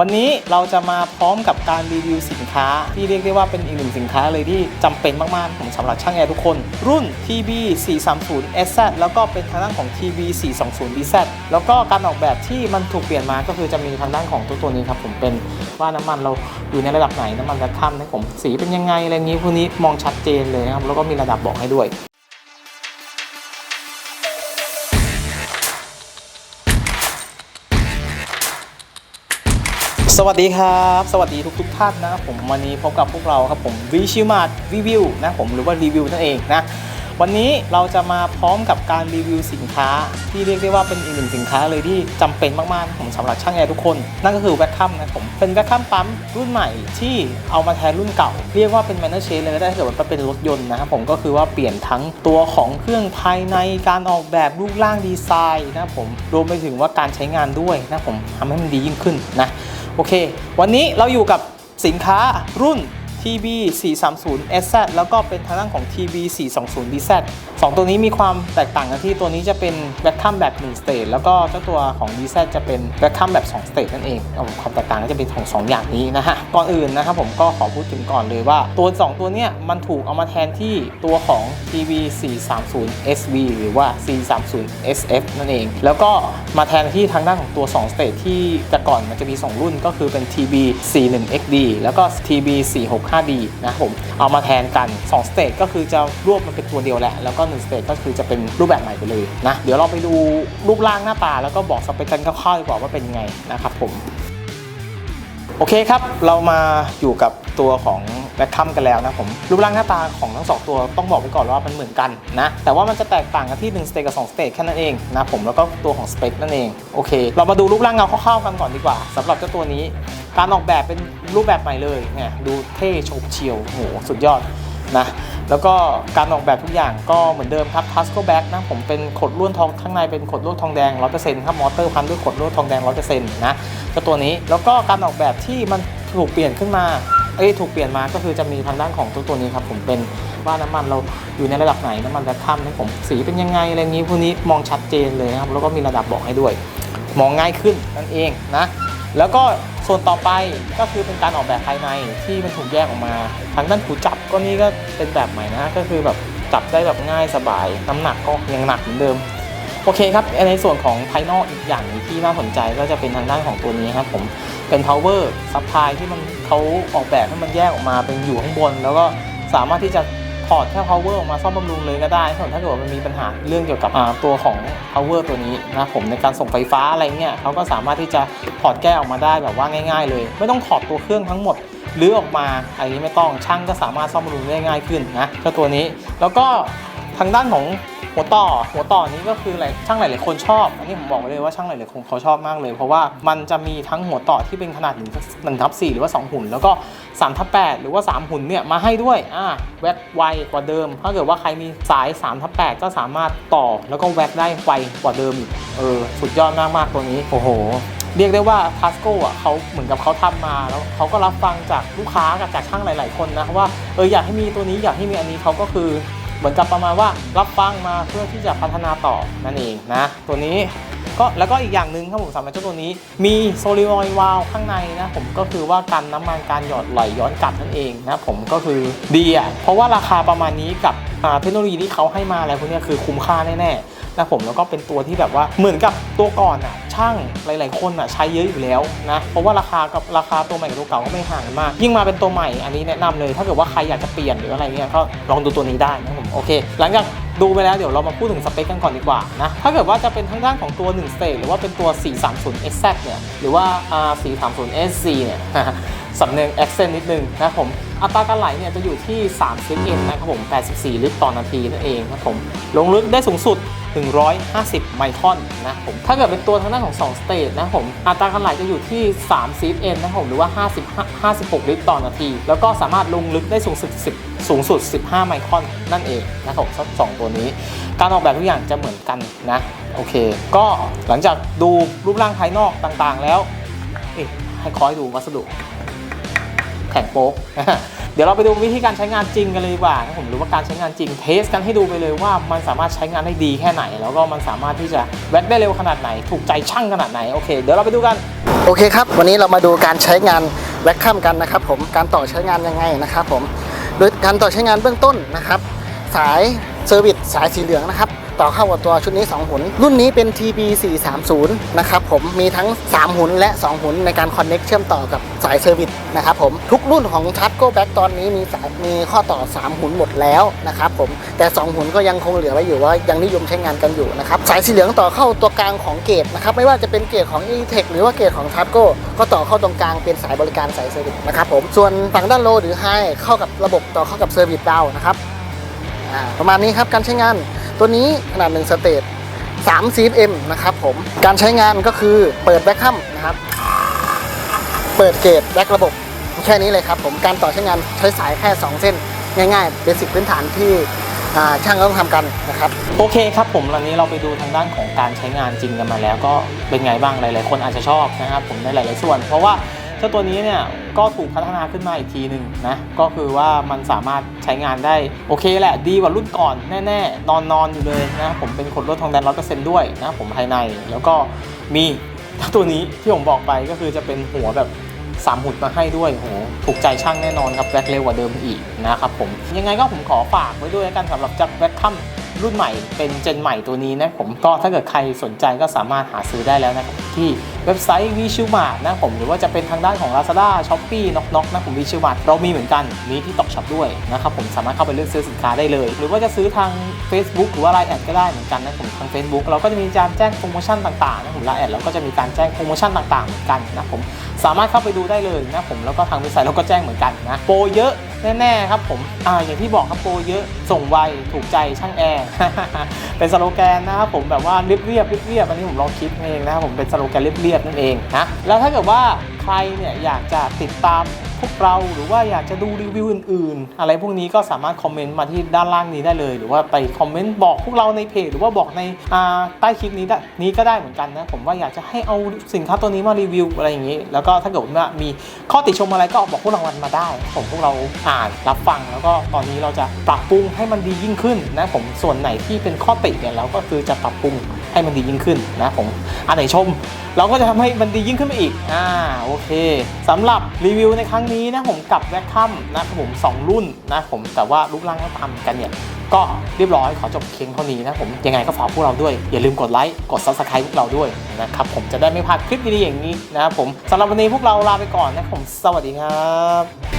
วันนี้เราจะมาพร้อมกับการรีวิวสินค้า ที่เรียกได้ว่าเป็นอีกหนึ่งสินค้าเลยที่จำเป็นมากๆของสำหรับช่างแอร์ทุกคน รุ่น TB 430 SZ แล้วก็เป็นทางด้านของ TB 420 DZ แล้วก็การออกแบบที่มันถูกเปลี่ยนมาก็คือจะมีทางด้านของตัวตัวนี้ครับผมเป็นว่าน้ำมันเราอยู่ในระดับไหนน้ำมันจะข้ามนะผมสีเป็นยังไงอะไรงี้พวกนี้มองชัดเจนเลยนะครับแล้วก็มีระดับบอกให้ด้วย สวัสดีครับ สวัสดีทุกทุกท่านนะผมวันนี้พบกับพวกเราครับผมวิชิมาร์รีวิวนะผมหรือว่ารีวิวนั่นเองนะวันนี้เราจะมาพร้อมกับการรีวิวสินค้า ที่เรียกได้ว่าเป็นอีกหนึ่งสินค้าเลยที่จำเป็นมากๆของสำหรับช่างแอร์ทุกคน นั่นก็คือแวคคัมนะผมเป็นแวคคัมปั๊มรุ่นใหม่ที่เอามาแทนรุ่นเก่า เรียกว่าเป็นแมนเนอร์เชนเลยก็ได้ถ้าเกิดว่าเป็นรถยนต์นะครับผมก็คือว่าเปลี่ยนทั้งตัวของเครื่องภายในการออกแบบรูปร่างดีไซน์นะผมรวมไปถึงว่าการใช้งานด้วยนะผมทำให้มันดียิ่งขึ้นนะ โอเค วันนี้เราอยู่กับสินค้ารุ่น TB 430 SZ แล้วก็เป็นทางด้านของ TB 420 DZ สองตัวนี้มีความแตกต่างกันที่ตัวนี้จะเป็นแบ็คคัมแบบ1 stage แล้วก็เจ้าตัวของ DZ จะเป็นแบ็คคัมแบบ2 stage นั่นเองความแตกต่างก็จะเป็นของสองอย่างนี้นะฮะก่อนอื่นนะครับผมก็ขอพูดถึงก่อนเลยว่าตัว 2 ตัวเนี้ยมันถูกเอามาแทนที่ตัวของ TB 430 SV หรือว่า430 SF นั่นเอง แล้วก็มาแทนที่ทางด้านของตัว 2 stage ที่แต่ก่อนมันจะมี 2 รุ่นก็คือเป็น TB 41XD แล้วก็ TB 5D นะครับผมเอามาแทนกัน2 stage ก็คือจะรวบมันเป็นตัวเดียวแหละแล้วก็1 stage ก็คือจะเป็นรูปแบบใหม่ไปเลยนะเดี๋ยวเราไปดูรูปร่างหน้าตาแล้วก็บอกสเปคกันคร่าวๆดีกว่าว่าเป็นไงนะครับผมโอเคครับ เรามาอยู่กับตัวของแบคคัมกันแล้วนะผมรูปร่างหน้าตาของทั้งสองตัวต้องบอกไว้ก่อนว่ามันเหมือนกันนะแต่ว่ามันจะแตกต่างกันที่1สเตจกับ2สเตจแค่นั้นเองนะผมแล้วก็ตัวของสเปคนั่นเองโอเค เรามาดูรูปร่างเงาคร่าวๆกันก่อนดีกว่าสำหรับเจ้าตัวนี้ การออกแบบเป็นรูปแบบใหม่เลยเนี่ยดูเท่โฉบเฉี่ยวโหสุดยอดนะแล้วก็การออกแบบทุกอย่างก็เหมือนเดิมครับทัสโกแบ็กนะผมเป็นขดลวดทองข้างในเป็นขดลวดทองแดง 100%ครับมอเตอร์พันด้วยขดลวดทองแดง 100%นะเจ้าตัวนี้แล้วก็การออกแบบที่มันถูกเปลี่ยนขึ้นมาเอ้ยถูกเปลี่ยนมาก็คือจะมีทางด้านของตัวตัวนี้ครับผมเป็นว่าน้ำมันเราอยู่ในระดับไหนน้ำมันจะข้ามนะผมสีเป็นยังไงอะไรงี้พวกนี้มองชัดเจนเลยนะครับแล้วก็มีระดับบอกให้ด้วย มองง่ายขึ้นนั่นเองนะแล้วก็ ส่วนต่อไปก็คือเป็นการออกแบบภายในที่มันถูกแยกออกมา ทางด้านหูจับก็นี่ก็เป็นแบบใหม่นะก็คือแบบจับได้แบบง่ายสบายน้ำหนักก็ยังหนักเหมือนเดิมโอเคครับในส่วนของภายนอกอีกอย่างหนึ่งที่น่าสนใจก็จะเป็นทางด้านของตัวนี้ครับผมเป็น power supply ที่มันเขาออกแบบให้มันแยกออกมาเป็นอยู่ข้างบน แล้วก็สามารถที่จะ ถอดแค่ power ออกมาซ่อมบำรุงเลยก็ได้ส่วนถ้าเกิดว่ามันมีปัญหาเรื่องเกี่ยวกับตัวของ power ตัวนี้นะผมในการส่งไฟฟ้าอะไรเงี้ยเขาก็สามารถที่จะถอดแก้ออกมาได้แบบว่าง่าย ๆ เลย ไม่ต้องถอดตัวเครื่องทั้งหมดหรือออกมาอันนี้ไม่ต้องช่างก็สามารถซ่อมบำรุงได้ง่ายขึ้นนะก็ตัวนี้แล้วก็ทางด้านของ หัวต่อหัวต่อนี้ก็คือหลายช่างหลายๆคนชอบอันนี้ผมบอกไว้เลยว่าช่างหลายๆคนเขาชอบมากเลย เพราะว่ามันจะมีทั้งหัวต่อที่เป็นขนาด1 1ทับ4หรือว่า 2 หุ่น แล้วก็3ทับ8หรือว่า 3 หุ่นเนี่ยมาให้ด้วยอ่าแว็กไวกว่าเดิม ถ้าเกิดว่าใครมีสาย3ทับ8ก็สามารถต่อแล้วก็แว็กได้ไวกว่าเดิมอีกเออสุดยอดมากๆตัวนี้โอ้โหเรียกได้ว่าทัสโก้อะเขาเหมือนกับเขาทำมาแล้วเขาก็รับฟังจากลูกค้ากับจากช่างหลาย ๆ คนนะว่าเอออยากให้มีตัวนี้อยากให้มีอันนี้เขาก็คือ เหมือนกับประมาณว่ารับฟังมาเพื่อที่จะพัฒนาต่อนั่นเองนะ ตัวนี้ ก็แล้วก็อีกอย่างหนึ่งครับผมสำหรับเจ้าตัวนี้ มีโซลิออยวาลข้างในนะผมก็คือว่ากันน้ำมันการหยอดไหลย้อนกลับนั่นเองนะผมก็คือดีอะเพราะว่าราคาประมาณนี้กับเทคโนโลยีที่เขาให้มาอะไรพวกนี้คือคุ้มค่าแน่ๆนะผมแล้วก็เป็นตัวที่แบบว่าเหมือนกับตัวก่อนอะช่างหลาย ๆ คนอะใช้เยอะอยู่แล้วนะเพราะว่าราคากับราคาตัวใหม่กับตัวเก่าก็ไม่ห่างกันมาก ยิ่งมาเป็นตัวใหม่อันนี้แนะนำเลย ถ้าเกิดว่าใครอยากจะเปลี่ยนหรืออะไรเงี้ยก็ลองดูตัวนี้ได้นะผมโอเค หลังจาก ดูไปแล้วเดี๋ยวเรามาพูดถึงสเปคกันก่อนดีกว่านะ ถ้าเกิดว่าจะเป็นทางด้านของตัว1 stage หรือว่าเป็นตัว 430 SZ เนี่ย หรือว่า R 430 SC เนี่ยสำเนียง accent นิดนึงนะครับผมอัตราการไหลเนี่ยจะอยู่ที่3 cm นะครับผม 84 ลิตรต่อนาทีนั่นเองนะครับผมลงลึกได้สูงสุด 150 ไมครอนนะผมถ้าเกิดเป็นตัวทางด้านของ2 stage นะผมอัตราการไหลจะอยู่ที่3 cm นะครับผมหรือว่า 50 56 ลิตรต่อนาที แล้วก็สามารถลงลึกได้สูงสุด 10 สูงสุด 15 ไมครอนนั่นเองนะครับผมสองตัวนี้ การออกแบบทุกอย่างจะเหมือนกันนะโอเค ก็หลังจากดูรูปร่างภายนอกต่างๆแล้วให้คอยดูวัสดุแข็งโป๊ก เดี๋ยวเราไปดูวิธีการใช้งานจริงกันเลยดีกว่าผมรู้ว่าการใช้งานจริงเทสกันให้ดูไปเลยว่ามันสามารถใช้งานได้ดีแค่ไหน แล้วก็มันสามารถที่จะแว็กได้เร็วขนาดไหน ถูกใจช่างขนาดไหนโอเคเดี๋ยวเราไปดูกันโอเคครับ วันนี้เรามาดูการใช้งานแว็กคัมกันนะครับผมการต่อใช้งานยังไงนะครับผมโดยการต่อใช้งานเบื้องต้นนะครับ สายเซอร์วิสสายสีเหลืองนะครับต่อเข้ากับตัวชุดนี้ 2หุนรุ่นนี้เป็น TB 430นะครับผมมีทั้ง 3 หุนและ 2 หุนในการคอนเน็กเชื่อมต่อกับสายเซอร์วิสนะครับผมทุกรุ่นของชัดโกแบ็กตอนนี้มีมีข้อต่อ 3 หุนหมดแล้วนะครับผมแต่ 2 หุนก็ยังคงเหลือไว้อยู่ว่ายังนิยมใช้งานกันอยู่นะครับสายสีเหลืองต่อเข้าตัวกลางของเกตนะครับไม่ว่าจะเป็นเกตของ e t e c h หรือว่าเกตของทั g โกก็ต่อเข้าตรงกลางเป็นสายบริการสายเซอร์วิสนะครับผมส่วนฝั่งด้านโลหรือไฮเข้ากับระบบต่อเข้ากับเซอร์วิสดาวนะครับประมาณนี้ครับการใช้งาน ตัวนี้ขนาด1สเตจ3 CFM นะครับผม การใช้งานก็คือเปิดแบ็คคัมนะครับ เปิดเกตแบ็คระบบแค่นี้เลยครับผมการต่อใช้งานใช้สายแค่ 2 เส้น ง่ายๆเบสิกพื้นฐานที่อ่าช่างต้องทำกันนะครับ โอเคครับผมวันนี้เราไปดูทางด้านของการใช้งานจริงกันมาแล้ว ก็เป็นไงบ้างหลาย ๆ คนอาจจะชอบนะครับผมในหลาย ๆ ส่วน เพราะว่า จ้าตัวนี้เนี่ยก็ถูกพัฒนาขึ้นมาอีกทีหนึ่งนะก็คือว่ามันสามารถใช้งานได้โอเคแหละดีกว่ารุ่นก่อนแน่ๆ นอนนอนอยู่เลยนะผมเป็นคนรถทองแดนร้อยเปอร์เซ็นต์ด้วยนะผมภายในแล้วก็มีถ้าตัวนี้ที่ผมบอกไปก็คือจะเป็นหัวแบบสามหุ่นมาให้ด้วยโหถูกใจช่างแน่นอนครับแบ็คเร็วกว่าเดิมอีกนะครับผมยังไงก็ผมขอฝากไว้ด้วยกันสำหรับจักรแบ็คคัมรุ่นใหม่เป็นเจนใหม่ตัวนี้นะผมก็ถ้าเกิดใครสนใจก็สามารถหาซื้อได้แล้วนะครับที่ เว็บไซต์วิชิวมานะผมหรือว่าจะเป็นทางด้านของ Lazada s h o p e e น็อกน็อกนะผมวิชิวมาเรามีเหมือนกันมีที่ตอกช็อปด้วยนะครับผมสามารถเข้าไปเลือกซื้อสินค้าได้เลย หรือว่าจะซื้อทาง Facebook หรือว่า Line แอดก็ได้เหมือนกันนะผมทาง Facebook เราก็จะมีการแจ้งโปรโมชั่นต่างๆนะผม Line แอดเราก็จะมีการแจ้งโปรโมชั่นต่างๆเหมือนกันนะผมสามารถเข้าไปดูได้เลยนะผมแล้วก็ทางเว็บไซต์เราก็แจ้งเหมือนกันนะโปรเยอะแน่ๆครับผมอ่าอย่างที่บอกครับโปรเยอะส่งไวถูกใจช่างแอร์เป็นสโลแกนนะครับผมแบบว่าเรียบเรียบเรียบอันนี้ผมลองคิดเองนะครับผมเป็นสโลแกนเรียบๆนั่นเองนะแล้วถ้าเกิดว่าใครเนี่ยอยากจะติดตามพวกเราหรือว่าอยากจะดูรีวิวอื่นๆ อะไรพวกนี้ก็สามารถคอมเมนต์มาที่ด้านล่างนี้ได้เลย หรือว่าไปคอมเมนต์บอกพวกเราในเพจหรือว่าบอกในใต้คลิปนี้ได้นี้ก็ได้เหมือนกันนะ ผมว่าอยากจะให้เอาสินค้าตัวนี้มารีวิวอะไรอย่างนี้ แล้วก็ถ้าเกิดว่ามีข้อติชมอะไรก็บอกพวกเรามันมาได้ ผมพวกเราอ่านรับฟังแล้วก็ตอนนี้เราจะปรับปรุงให้มันดียิ่งขึ้นนะผมส่วนไหนที่เป็นข้อติเนี่ยเราก็คือจะปรับปรุง ให้มันดียิ่งขึ้นนะผมอันไหนชม เราก็จะทำให้มันดียิ่งขึ้นไปอีกอ่าโอเคสำหรับรีวิวในครั้งนี้นะผมกับแวคคัมนะครับผม 2 รุ่นนะผมแต่ว่ารูปร่างก็ตามกันเนี่ยก็เรียบร้อยขอจบเพียงเท่านี้นะผมยังไงก็ฝากพวกเราด้วย อย่าลืมกดไลค์กด subscribe พวกเราด้วยนะครับผมจะได้ไม่พลาดคลิปดีๆอย่างนี้นะครับผมสำหรับวันนี้พวกเราลาไปก่อนนะผมสวัสดีครับ